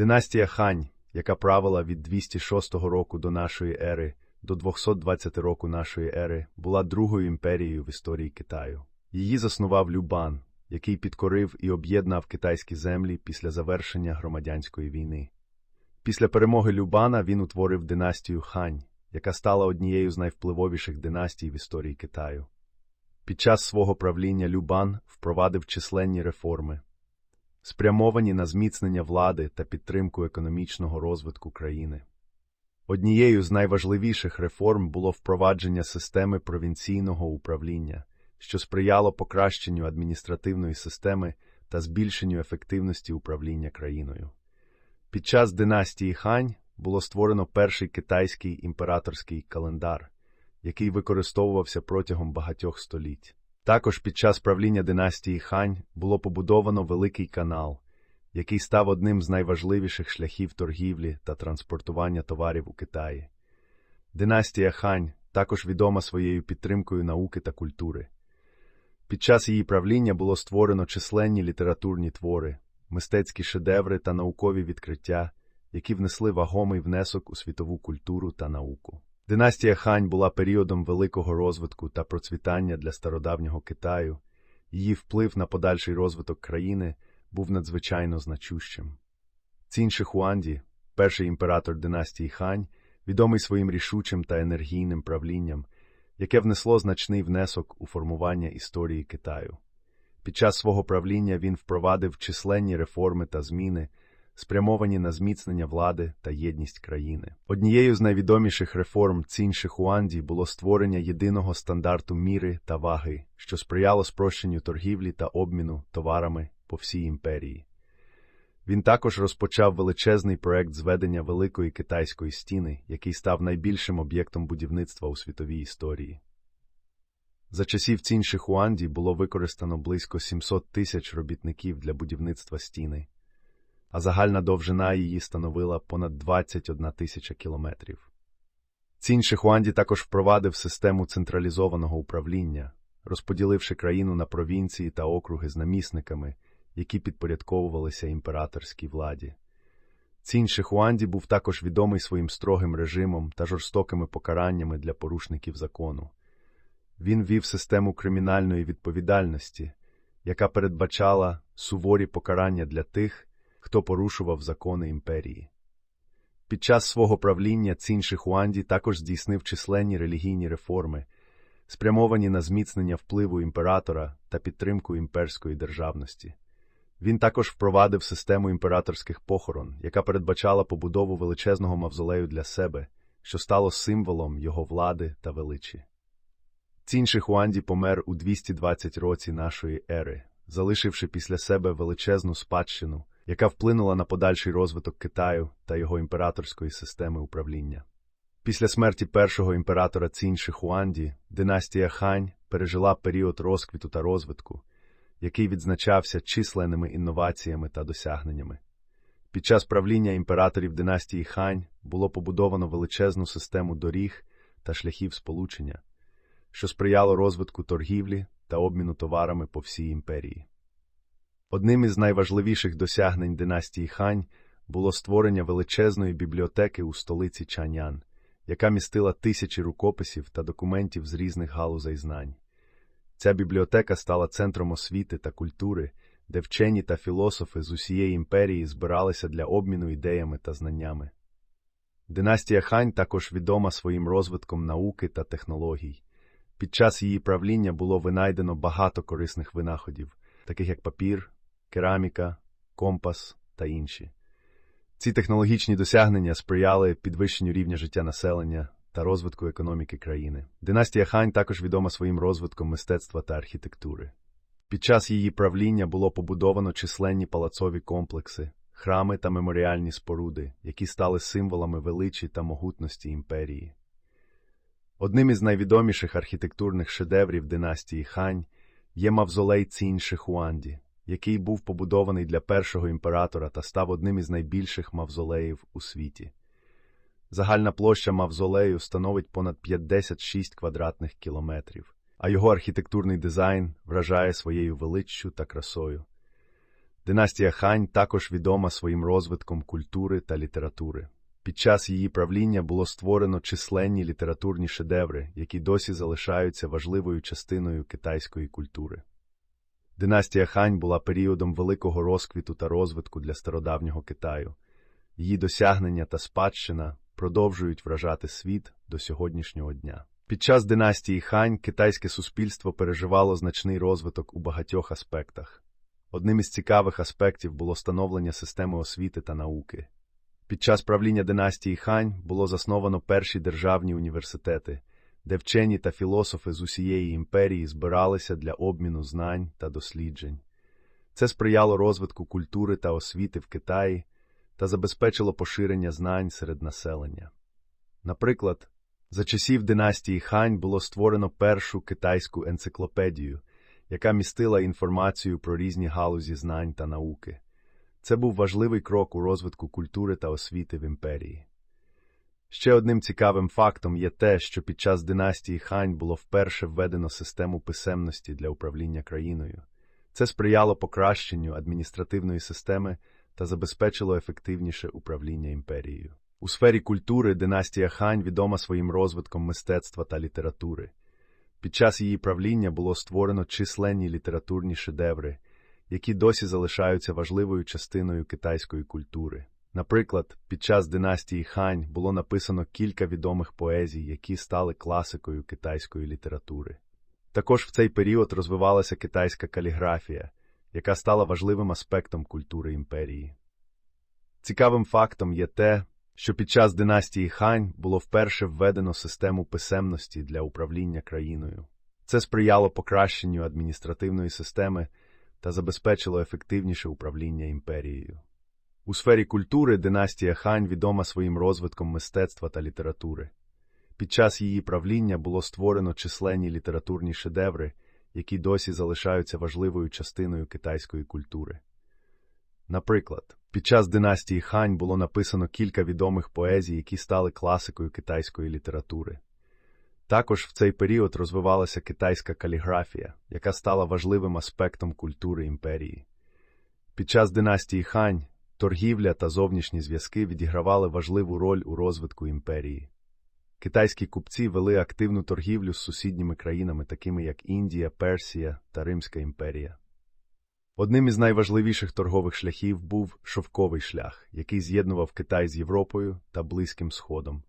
Династія Хань, яка правила від 206 року до нашої ери до 220 року нашої ери, була другою імперією в історії Китаю. Її заснував Любан, який підкорив і об'єднав китайські землі після завершення громадянської війни. Після перемоги Любана він утворив династію Хань, яка стала однією з найвпливовіших династій в історії Китаю. Під час свого правління Любан впровадив численні реформи, спрямовані на зміцнення влади та підтримку економічного розвитку країни. Однією з найважливіших реформ було впровадження системи провінційного управління, що сприяло покращенню адміністративної системи та збільшенню ефективності управління країною. Під час династії Хань було створено перший китайський імператорський календар, який використовувався протягом багатьох століть. Також під час правління династії Хань було побудовано Великий канал, який став одним з найважливіших шляхів торгівлі та транспортування товарів у Китаї. Династія Хань також відома своєю підтримкою науки та культури. Під час її правління було створено численні літературні твори, мистецькі шедеври та наукові відкриття, які внесли вагомий внесок у світову культуру та науку. Династія Хань була періодом великого розвитку та процвітання для стародавнього Китаю, її вплив на подальший розвиток країни був надзвичайно значущим. Цін Шихуанді, перший імператор династії Хань, відомий своїм рішучим та енергійним правлінням, яке внесло значний внесок у формування історії Китаю. Під час свого правління він впровадив численні реформи та зміни, спрямовані на зміцнення влади та єдність країни. Однією з найвідоміших реформ Цін Шихуанді було створення єдиного стандарту міри та ваги, що сприяло спрощенню торгівлі та обміну товарами по всій імперії. Він також розпочав величезний проект зведення Великої китайської стіни, який став найбільшим об'єктом будівництва у світовій історії. За часів Цін Шихуанді було використано близько 700 тисяч робітників для будівництва стіни, а загальна довжина її становила понад 21 тисяча кілометрів. Цін Шихуанді також впровадив систему централізованого управління, розподіливши країну на провінції та округи з намісниками, які підпорядковувалися імператорській владі. Цін Шихуанді був також відомий своїм строгим режимом та жорстокими покараннями для порушників закону. Він вів систему кримінальної відповідальності, яка передбачала суворі покарання для тих, хто порушував закони імперії. Під час свого правління Цін Шихуанді також здійснив численні релігійні реформи, спрямовані на зміцнення впливу імператора та підтримку імперської державності. Він також впровадив систему імператорських похорон, яка передбачала побудову величезного мавзолею для себе, що стало символом його влади та величі. Цін Шихуанді помер у 220 році нашої ери, залишивши після себе величезну спадщину, яка вплинула на подальший розвиток Китаю та його імператорської системи управління. Після смерті першого імператора Цін Шихуанді династія Хань пережила період розквіту та розвитку, який відзначався численними інноваціями та досягненнями. Під час правління імператорів династії Хань було побудовано величезну систему доріг та шляхів сполучення, що сприяло розвитку торгівлі та обміну товарами по всій імперії. Одним із найважливіших досягнень династії Хань було створення величезної бібліотеки у столиці Чанян, яка містила тисячі рукописів та документів з різних галузей знань. Ця бібліотека стала центром освіти та культури, де вчені та філософи з усієї імперії збиралися для обміну ідеями та знаннями. Династія Хань також відома своїм розвитком науки та технологій. Під час її правління було винайдено багато корисних винаходів, таких як папір, кераміка, компас та інші. Ці технологічні досягнення сприяли підвищенню рівня життя населення та розвитку економіки країни. Династія Хань також відома своїм розвитком мистецтва та архітектури. Під час її правління було побудовано численні палацові комплекси, храми та меморіальні споруди, які стали символами величі та могутності імперії. Одним із найвідоміших архітектурних шедеврів династії Хань є мавзолей Цінь Шихуанді, який був побудований для першого імператора та став одним із найбільших мавзолеїв у світі. Загальна площа мавзолею становить понад 56 квадратних кілометрів. а його архітектурний дизайн вражає своєю величчю та красою. Династія Хань також відома своїм розвитком культури та літератури. Під час її правління було створено численні літературні шедеври, які досі залишаються важливою частиною китайської культури. Династія Хань була періодом великого розквіту та розвитку для стародавнього Китаю. Її досягнення та спадщина продовжують вражати світ до сьогоднішнього дня. Під час династії Хань китайське суспільство переживало значний розвиток у багатьох аспектах. Одним із цікавих аспектів було становлення системи освіти та науки. Під час правління династії Хань було засновано перші державні університети, де вчені та філософи з усієї імперії збиралися для обміну знань та досліджень. Це сприяло розвитку культури та освіти в Китаї та забезпечило поширення знань серед населення. Наприклад, за часів династії Хань було створено першу китайську енциклопедію, яка містила інформацію про різні галузі знань та науки. Це був важливий крок у розвитку культури та освіти в імперії. Ще одним цікавим фактом є те, що під час династії Хань було вперше введено систему писемності для управління країною. Це сприяло покращенню адміністративної системи та забезпечило ефективніше управління імперією. У сфері культури династія Хань відома своїм розвитком мистецтва та літератури. Під час її правління було створено численні літературні шедеври, які досі залишаються важливою частиною китайської культури. Наприклад, під час династії Хань було написано кілька відомих поезій, які стали класикою китайської літератури. Також в цей період розвивалася китайська каліграфія, яка стала важливим аспектом культури імперії. Цікавим фактом є те, що під час династії Хань було вперше введено систему писемності для управління країною. Це сприяло покращенню адміністративної системи та забезпечило ефективніше управління імперією. У сфері культури династія Хань відома своїм розвитком мистецтва та літератури. Під час її правління було створено численні літературні шедеври, які досі залишаються важливою частиною китайської культури. Наприклад, під час династії Хань було написано кілька відомих поезій, які стали класикою китайської літератури. Також в цей період розвивалася китайська каліграфія, яка стала важливим аспектом культури імперії. Під час династії Хань торгівля та зовнішні зв'язки відігравали важливу роль у розвитку імперії. Китайські купці вели активну торгівлю з сусідніми країнами, такими як Індія, Персія та Римська імперія. Одним із найважливіших торгових шляхів був шовковий шлях, який з'єднував Китай з Європою та Близьким Сходом.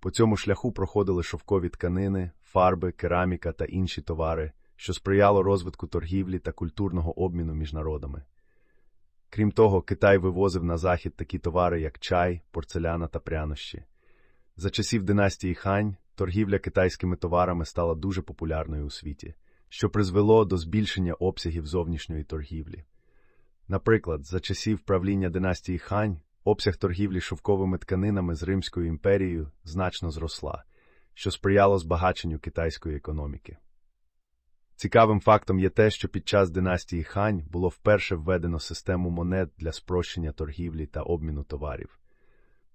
По цьому шляху проходили шовкові тканини, фарби, кераміка та інші товари, що сприяло розвитку торгівлі та культурного обміну між народами. Крім того, Китай вивозив на захід такі товари, як чай, порцеляна та прянощі. За часів династії Хань торгівля китайськими товарами стала дуже популярною у світі, що призвело до збільшення обсягів зовнішньої торгівлі. Наприклад, за часів правління династії Хань обсяг торгівлі шовковими тканинами з Римською імперією значно зросла, що сприяло збагаченню китайської економіки. Цікавим фактом є те, що під час династії Хань було вперше введено систему монет для спрощення торгівлі та обміну товарів.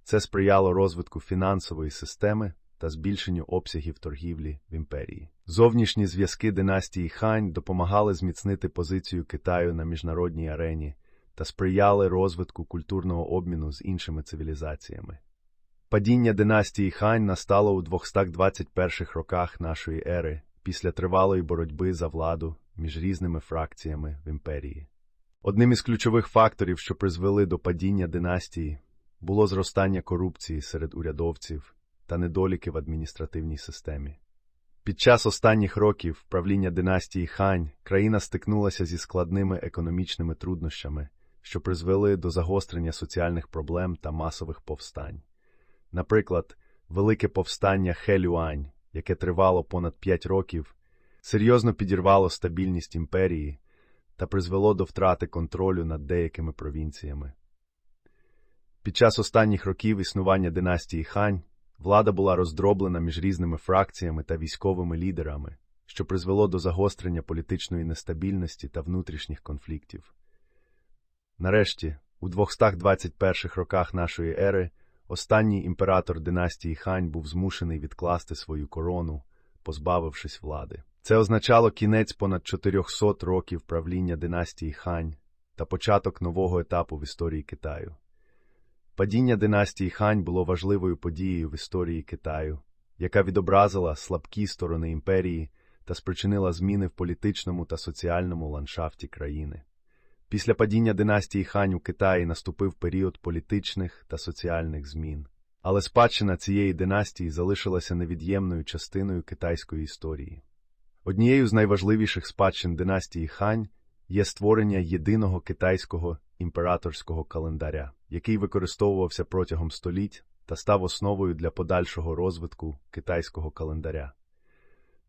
Це сприяло розвитку фінансової системи та збільшенню обсягів торгівлі в імперії. Зовнішні зв'язки династії Хань допомагали зміцнити позицію Китаю на міжнародній арені та сприяли розвитку культурного обміну з іншими цивілізаціями. Падіння династії Хань настало у 221 роках нашої ери після тривалої боротьби за владу між різними фракціями в імперії. Одним із ключових факторів, що призвели до падіння династії, було зростання корупції серед урядовців та недоліки в адміністративній системі. Під час останніх років правління династії Хань країна стикнулася зі складними економічними труднощами, що призвели до загострення соціальних проблем та масових повстань. Наприклад, велике повстання Хелюань, яке тривало понад п'ять років, серйозно підірвало стабільність імперії та призвело до втрати контролю над деякими провінціями. Під час останніх років існування династії Хань влада була роздроблена між різними фракціями та військовими лідерами, що призвело до загострення політичної нестабільності та внутрішніх конфліктів. Нарешті, у 221 роках нашої ери, останній імператор династії Хань був змушений відкласти свою корону, позбавившись влади. Це означало кінець понад 400 років правління династії Хань та початок нового етапу в історії Китаю. Падіння династії Хань було важливою подією в історії Китаю, яка відобразила слабкі сторони імперії та спричинила зміни в політичному та соціальному ландшафті країни. Після падіння династії Хань у Китаї наступив період політичних та соціальних змін. Але спадщина цієї династії залишилася невід'ємною частиною китайської історії. Однією з найважливіших спадщин династії Хань є створення єдиного китайського імператорського календаря, який використовувався протягом століть та став основою для подальшого розвитку китайського календаря.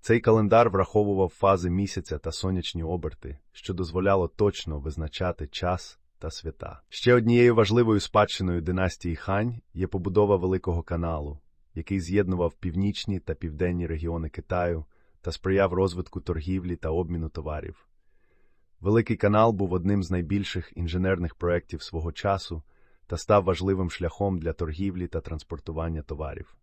Цей календар враховував фази місяця та сонячні оберти, що дозволяло точно визначати час та свята. Ще однією важливою спадщиною династії Хань є побудова Великого каналу, який з'єднував північні та південні регіони Китаю та сприяв розвитку торгівлі та обміну товарів. Великий канал був одним з найбільших інженерних проєктів свого часу та став важливим шляхом для торгівлі та транспортування товарів.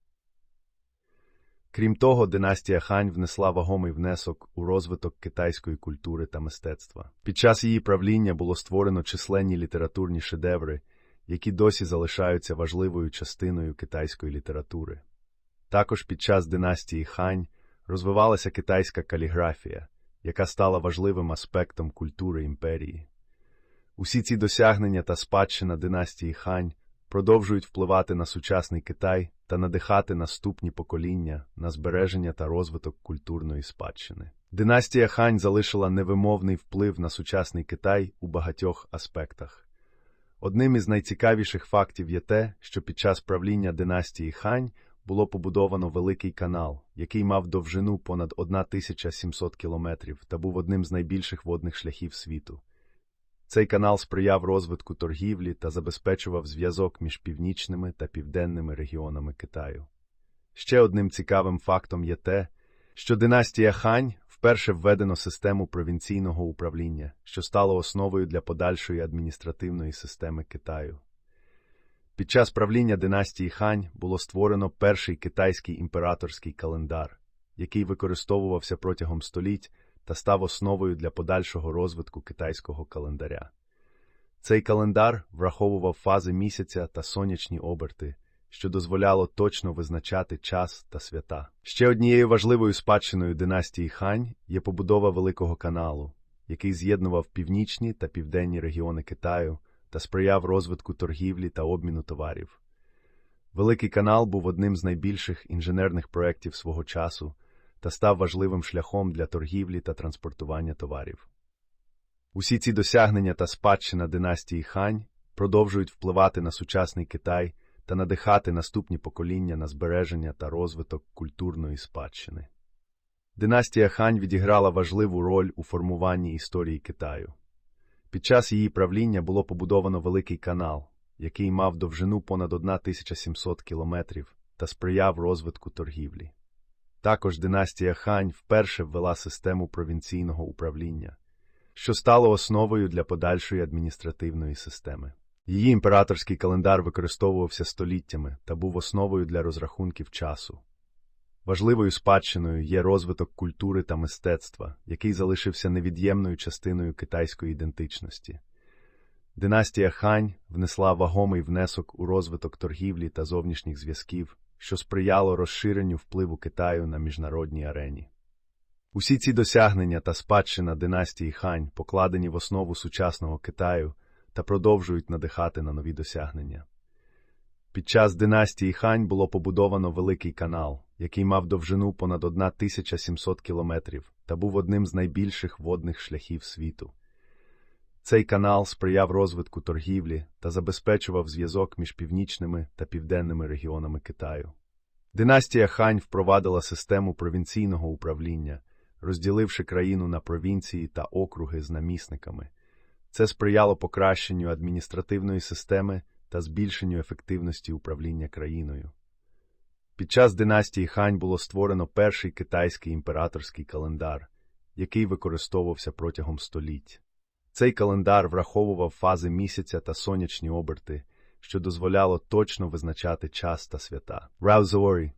Крім того, династія Хань внесла вагомий внесок у розвиток китайської культури та мистецтва. Під час її правління було створено численні літературні шедеври, які досі залишаються важливою частиною китайської літератури. Також під час династії Хань розвивалася китайська каліграфія, яка стала важливим аспектом культури імперії. Усі ці досягнення та спадщина династії Хань продовжують впливати на сучасний Китай та надихати наступні покоління на збереження та розвиток культурної спадщини. Династія Хань залишила невимовний вплив на сучасний Китай у багатьох аспектах. Одним із найцікавіших фактів є те, що під час правління династії Хань було побудовано великий канал, який мав довжину понад 1700 кілометрів та був одним з найбільших водних шляхів світу. Цей канал сприяв розвитку торгівлі та забезпечував зв'язок між північними та південними регіонами Китаю. Ще одним цікавим фактом є те, що династія Хань вперше введено систему провінційного управління, що стало основою для подальшої адміністративної системи Китаю. Під час правління династії Хань було створено перший китайський імператорський календар, який використовувався протягом століть та став основою для подальшого розвитку китайського календаря. Цей календар враховував фази місяця та сонячні оберти, що дозволяло точно визначати час та свята. Ще однією важливою спадщиною династії Хань є побудова Великого каналу, який з'єднував північні та південні регіони Китаю та сприяв розвитку торгівлі та обміну товарів. Великий канал був одним з найбільших інженерних проєктів свого часу та став важливим шляхом для торгівлі та транспортування товарів. Усі ці досягнення та спадщина династії Хань продовжують впливати на сучасний Китай та надихати наступні покоління на збереження та розвиток культурної спадщини. Династія Хань відіграла важливу роль у формуванні історії Китаю. Під час її правління було побудовано Великий канал, який мав довжину понад 1700 кілометрів та сприяв розвитку торгівлі. Також династія Хань вперше ввела систему провінційного управління, що стало основою для подальшої адміністративної системи. Її імператорський календар використовувався століттями та був основою для розрахунків часу. Важливою спадщиною є розвиток культури та мистецтва, який залишився невід'ємною частиною китайської ідентичності. Династія Хань внесла вагомий внесок у розвиток торгівлі та зовнішніх зв'язків, що сприяло розширенню впливу Китаю на міжнародній арені. Усі ці досягнення та спадщина династії Хань покладені в основу сучасного Китаю та продовжують надихати на нові досягнення. Під час династії Хань було побудовано Великий канал, який мав довжину понад 1700 кілометрів та був одним з найбільших водних шляхів світу. Цей канал сприяв розвитку торгівлі та забезпечував зв'язок між північними та південними регіонами Китаю. Династія Хань впровадила систему провінційного управління, розділивши країну на провінції та округи з намісниками. Це сприяло покращенню адміністративної системи та збільшенню ефективності управління країною. Під час династії Хань було створено перший китайський імператорський календар, який використовувався протягом століть. Цей календар враховував фази місяця та сонячні оберти, що дозволяло точно визначати час та свята. Раузорі